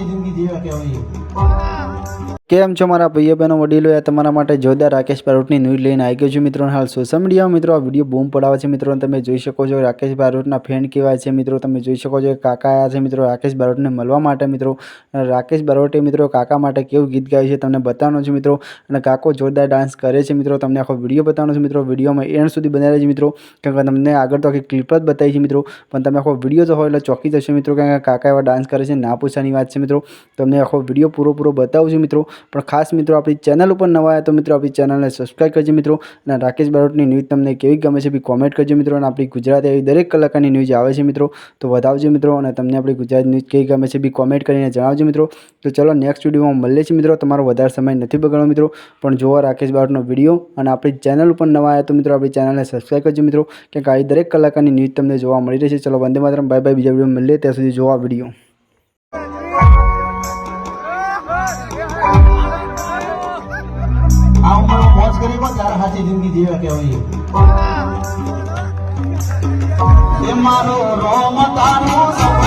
હાસી જિંદગી જીવે કહેવાય કેમ છો મારા ભાઈઓ બહેનો, વડીલો? તમારા માટે જોરદાર રાકેશ બારોટની ન્યૂઝ લઈને આવી ગયો છું. મિત્રો, હાલ સોશિયલ મીડિયામાં મિત્રો આ વીડિયો બૂમ પડાવે છે. મિત્રો, તમે જોઈ શકો છો રાકેશ બારોટના ફેન કેવા છે. મિત્રો, તમે જોઈ શકો છો કાકા આવ્યા છે. મિત્રો, રાકેશ બારોટને મળવા માટે મિત્રો રાકેશ બારોટે મિત્રો કાકા માટે કેવું ગીત ગાયું છે તમને બતાવવાનું છે મિત્રો, અને કાકો જોરદાર ડાન્સ કરે છે. મિત્રો, તમને આખો વીડિયો બતાવવાનો છે. મિત્રો વિડીયોમાં એન્ડ સુધી બનાવે છે. મિત્રો, કારણ કે તમને આગળ તો આખી ક્લિપ જ બતાવી છે. મિત્રો, પણ તમે આખો વીડિયો જો હોય એટલે ચોકી જશો મિત્રો, કારણ કે કાકા એવા ડાન્સ કરે છે. ના પૂછવાની વાત છે મિત્રો, તમને આખો વીડિયો પૂરો પૂરો બતાવું છું મિત્રો પણ ખાસ મિત્રો આપણી ચેનલ ઉપર નવા આવ્યા તો મિત્રો આપણી ચેનલને સબસ્ક્રાઈબ કરજો મિત્રો. અને રાકેશ બારોટની ન્યૂઝ તમને કેવી ગમે છે બી કોમેન્ટ કરજો મિત્રો. અને આપણી ગુજરાતી એવી દરેક કલાકારની ન્યૂઝ આવે છે મિત્રો. તો વધાવજો મિત્રો અને તમને આપણી ગુજરાતી ન્યૂઝ કેવી ગમે છે બી કોમેન્ટ કરીને જણાવજો મિત્રો. તો ચલો નેક્સ્ટ વિડીયોમાં મળીએ છીએ મિત્રો. તમારો વધારે સમય નથી બગાડો મિત્રો. પણ જોવા રાકેશ બારોટનો વીડિયો અને આપણી ચેનલ ઉપર નવા આવ્યા તો મિત્રો આપણી ચેનલને સબસ્ક્રાઈબ કરજો મિત્રો. કે આવી દરેક કલાકારની ન્યૂઝ તમને જોવા મળી રહી છે. ચલો વંદે માતરમ. બાય બાય બીજા વીડિયો મળીએ. ત્યાં સુધી જોવા વીડિયો આ ઉંમરમાં મોજ કરી પણ તારા હાસી જિંદગી જીવે કહેવાય એ મારો રોમ તારું